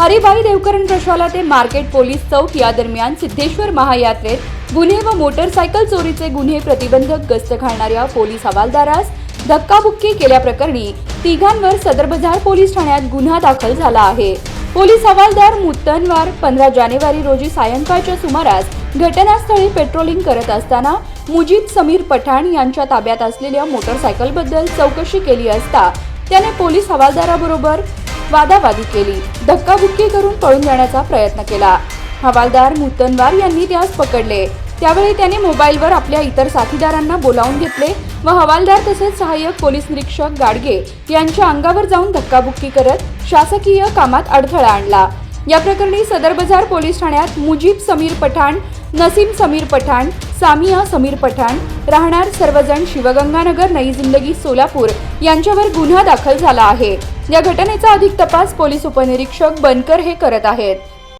हरिभाई देवकरण प्रशाला ते market police चौक या दरम्यान सिद्धेश्वर महायात्रेत गुन्हे व मोटरसायकल चोरीचे गुन्हे प्रतिबंधक गस्त घालणाऱ्या पोलीस हवालदारास धक्काबुक्की केल्याप्रकरणी तिघांवर सदर बाजार पोलीस ठाण्यात गुन्हा दाखल झाला आहे. पोलीस हवालदार मुत्तनवार पंधरा जानेवारी रोजी सायंकाळच्या सुमारास घटनास्थळी पेट्रोलिंग करत असताना मुजीब समीर पठाण यांच्या ताब्यात असलेल्या मोटरसायकलबद्दल चौकशी केली असता त्याने पोलीस हवालदाराबरोबर वादावादी केली. धक्काबुक्की करून पळून जाण्याचा प्रयत्न केला. हवालदार मुतनवार यांनी त्यास पकडले. त्यावेळी त्याने मोबाईलवर आपल्या इतर साथीदारांना बोलावून घेतले व हवालदार तसेच सहाय्यक पोलीस निरीक्षक गाडगे यांच्या अंगावर जाऊन धक्काबुक्की करत शासकीय कामात अडथळा आणला. या प्रकरणी सदर बाजार पोलीस ठाण्यात मुजीब समीर पठाण नसीम समीर पठाण सामिया समीर पठाण राहणार सर्वजण शिवगंगानगर नई जिंदगी सोलापूर यांच्यावर गुन्हा दाखल झाला आहे. या घटनेचा अधिक तपास पोलीस उपनिरीक्षक बनकर हे करत आहेत.